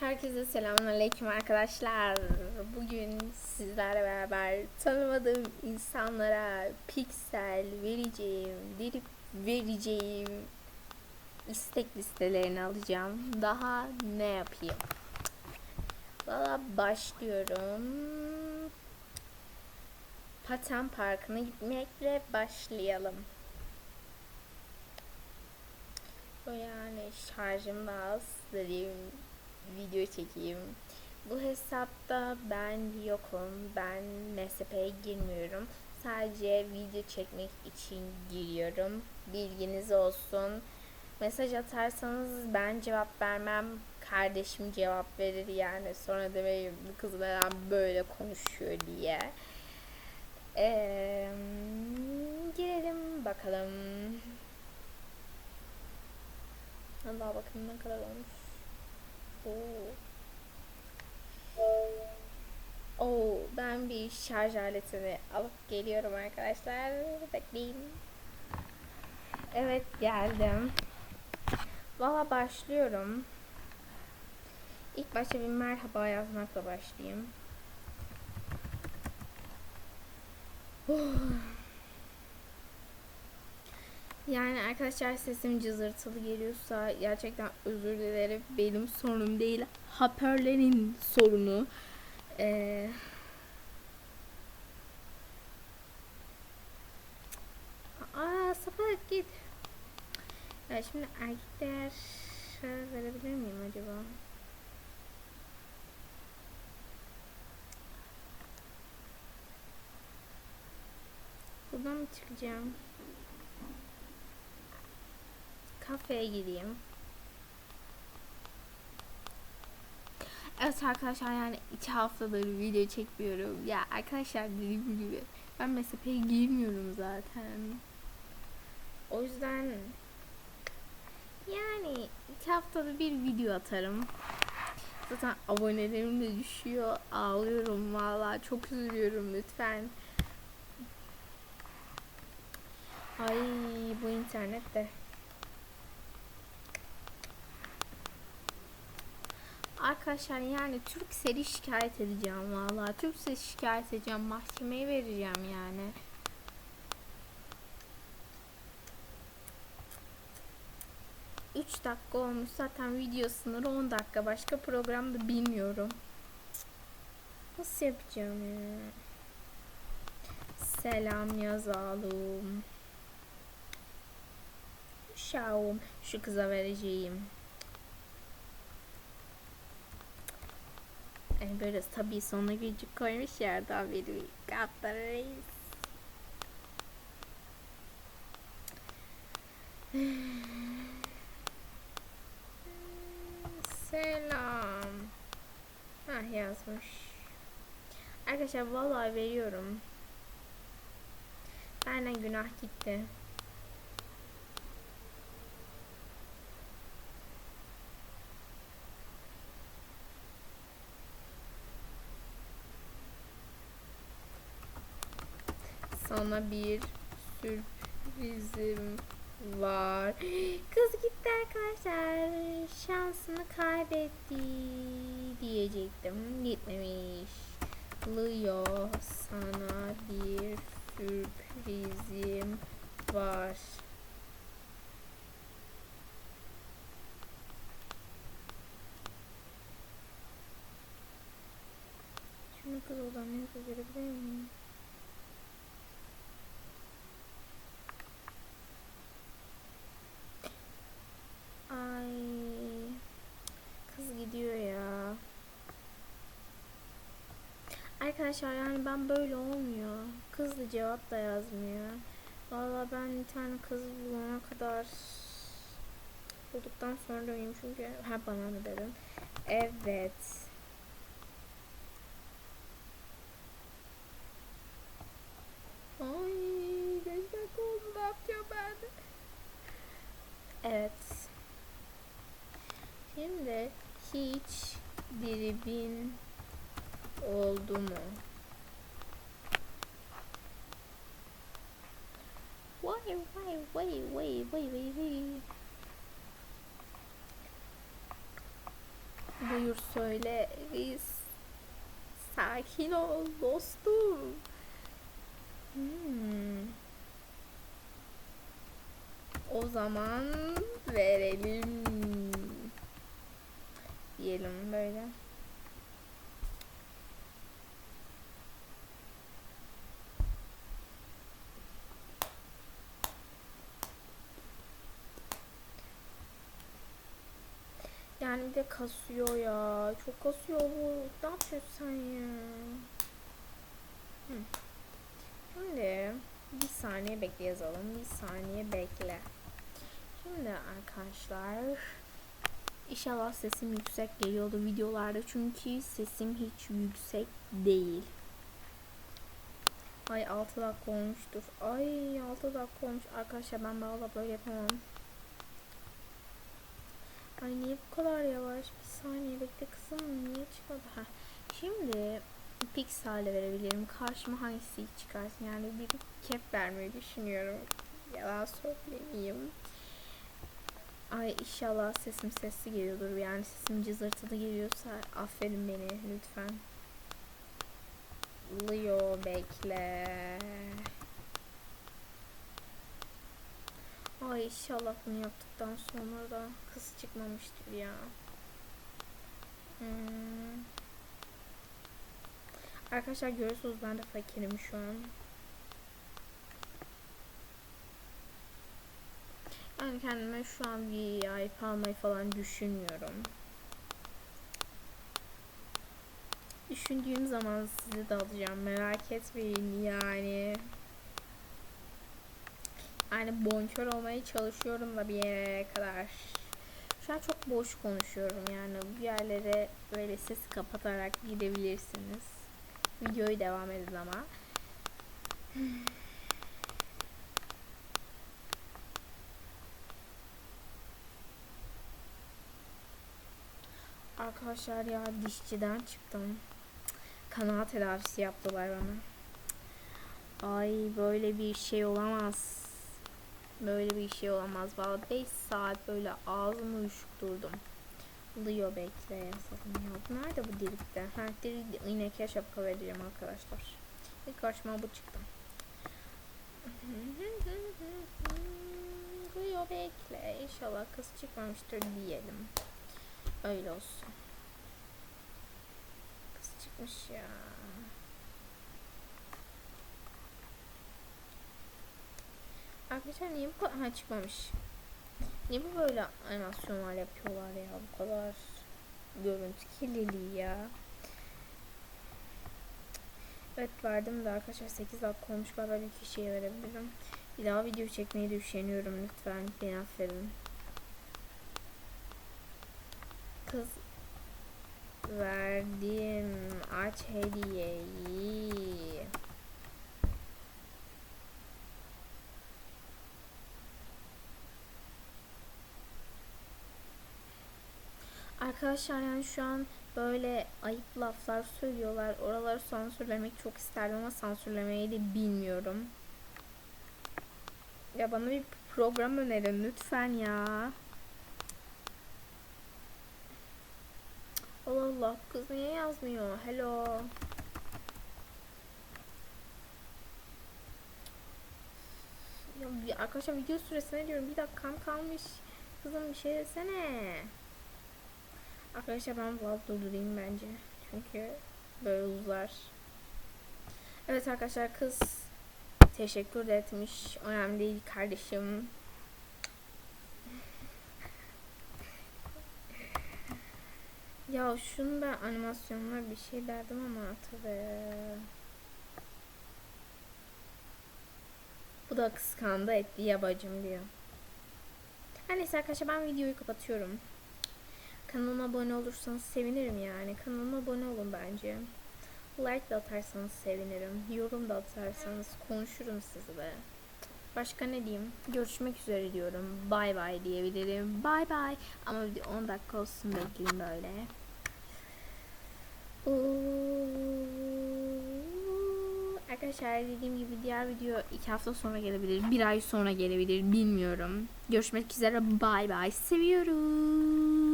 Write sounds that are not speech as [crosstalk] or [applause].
Herkese selamünaleyküm arkadaşlar. Bugün sizlerle beraber tanımadığım insanlara piksel vereceğim, dirip vereceğim istek listelerini alacağım. Daha ne yapayım? Valla başlıyorum. Paten Parkı'na gitmekle başlayalım. O yani şarjım da az dediğim video çekeyim. Bu hesapta ben yokum. Ben MSP'ye girmiyorum. Sadece video çekmek için giriyorum. Bilginiz olsun. Mesaj atarsanız ben cevap vermem. Kardeşim cevap verir yani. Sonra demeyin bu kız neden böyle konuşuyor diye. Ee, girelim bakalım. Allah bakın ne kadar olmuş. Oo. Oo, ben bir şarj aletini alıp geliyorum arkadaşlar. Bekleyin. Evet geldim. Valla başlıyorum. İlk başta bir merhaba yazmakla başlayayım. Yani arkadaşlar sesim cızırtılı geliyorsa gerçekten özür dilerim. Benim sorunum değil. Hoparlörlerin sorunu. Ee, Aa sapık git. Ya şimdi erkekler verebilir miyim acaba? Buradan mı çıkacağım? Kafeye gideyim. Evet arkadaşlar yani iki haftadır video çekmiyorum. Ya arkadaşlar dediğim gibi ben MSP'ye girmiyorum zaten. O yüzden yani iki haftada bir video atarım. Zaten abonelerim de düşüyor. Ağlıyorum valla. Çok üzülüyorum lütfen. Ay bu internet de Arkadaşlar yani Türk seri şikayet edeceğim vallahi. Türk seri şikayet edeceğim. Mahkemeye vereceğim yani. Üç dakika olmuş zaten video sınırı 10 dakika. Başka programda bilmiyorum. Nasıl yapacağım ya? Selam yazalım. Şaum şu kıza vereceğim. Yani böyle tabii sonuna gıcık koymuş yerden beri kaptan reis. [sighs] Selam. Ha yazmış. Arkadaşlar vallahi veriyorum. Benden günah gitti. Sana bir sürprizim var. [gasps] Kız gitti arkadaşlar. Şansını kaybetti diyecektim. Gitmemiş. Leo sana bir sürprizim var. Şunu kız odamaya görebilir miyim? Ay. Kız gidiyor ya. Arkadaşlar yani ben böyle olmuyor. Kız da cevap da yazmıyor. Valla ben bir tane kız bulana kadar bulduktan sonra döneyim çünkü ha bana mı dedin? Evet. Ay, dakika oldu ne yapacağım ben? Evet. Şimdi hiç diribin oldu mu? Vay vay vay vay vay vay vay. Buyur söyle reis. Sakin ol dostum. Hmm. O zaman verelim. Diyelim böyle. Yani de kasıyor ya. Çok kasıyor bu. Ne yapıyorsun sen ya? Şimdi bir saniye bekle yazalım. Bir saniye bekle. Şimdi arkadaşlar İnşallah sesim yüksek geliyordu videolarda çünkü sesim hiç yüksek değil. Ay 6 dakika olmuştur. Ay 6 dakika olmuş. Arkadaşlar ben valla böyle yapamam. Ay niye bu kadar yavaş? Bir saniye bekle kızım. Niye çıkmadı? Ha. Şimdi Pixar'le verebilirim. Karşıma hangisi çıkarsın? Yani bir kep vermeyi düşünüyorum. Yalan söylemeyeyim. Ay inşallah sesim sesli geliyordur. Yani sesim cızırtılı geliyorsa aferin beni lütfen. Leo bekle. Ay inşallah bunu yaptıktan sonra da kız çıkmamıştır ya. Hmm. Arkadaşlar görüyorsunuz ben de fakirim şu an. Yani kendime şu an bir iPad almayı falan düşünmüyorum. Düşündüğüm zaman sizi de alacağım. Merak etmeyin yani. Yani bonkör olmaya çalışıyorum da bir yere kadar. Şu an çok boş konuşuyorum yani. Bu yerlere böyle sesi kapatarak gidebilirsiniz. Videoyu devam edin ama. [sighs] Arkadaşlar ya dişçiden çıktım. Kanal tedavisi yaptılar bana. Ay böyle bir şey olamaz. Böyle bir şey olamaz. Valla 5 saat böyle ağzımı uyuşturdum. Leo bekle yazalım nerede bu delikte? Ha delik iğneke şapka vereceğim arkadaşlar. İlk karşıma bu çıktı. [laughs] Leo bekle. İnşallah kız çıkmamıştır diyelim. Öyle olsun. Kız çıkmış ya. Arkadaşlar niye bu kadar... Ha çıkmamış. Niye bu böyle animasyonlar yapıyorlar ya bu kadar görüntü kirliliği ya. Evet verdim de arkadaşlar 8 dakika olmuş galiba bir kişiye verebilirim. Bir daha video çekmeyi de üşeniyorum lütfen beni affedin. Kız verdim aç hediyeyi. Arkadaşlar yani şu an böyle ayıp laflar söylüyorlar. Oraları sansürlemek çok isterdim ama sansürlemeyi de bilmiyorum. Ya bana bir program önerin lütfen ya. Allah Allah kız niye yazmıyor? Hello. Ya arkadaşlar video süresine diyorum bir dakikam kalmış. Kızım bir şey desene. Arkadaşlar ben vlog durdurayım bence. Çünkü böyle uzar. Evet arkadaşlar kız teşekkür etmiş. Önemli değil kardeşim. Ya şunu ben animasyonlar bir şey derdim ama tabii. Bu da kıskandı etti ya bacım diyor. Her neyse arkadaşlar ben videoyu kapatıyorum. Kanalıma abone olursanız sevinirim yani. Kanalıma abone olun bence. Like da atarsanız sevinirim. Yorum da atarsanız konuşurum sizinle. Başka ne diyeyim? Görüşmek üzere diyorum. Bay bay diyebilirim. Bay bay. Ama bir 10 dakika olsun bekleyin böyle. Arkadaşlar dediğim gibi diğer video iki hafta sonra gelebilir. Bir ay sonra gelebilir. Bilmiyorum. Görüşmek üzere. Bay bay. Seviyorum.